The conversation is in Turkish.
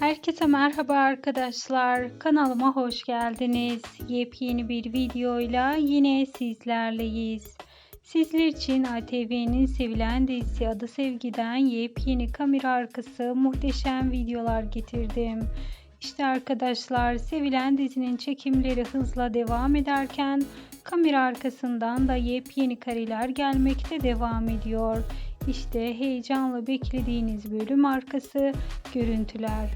Herkese merhaba arkadaşlar. Kanalıma hoş geldiniz. Yepyeni bir videoyla yine sizlerleyiz. Sizler için ATV'nin sevilen dizisi Adı Sevgi'den yepyeni kamera arkası muhteşem videolar getirdim. İşte arkadaşlar sevilen dizinin çekimleri hızla devam ederken kamera arkasından da yepyeni kareler gelmekte devam ediyor. İşte heyecanla beklediğiniz bölüm arkası görüntüler.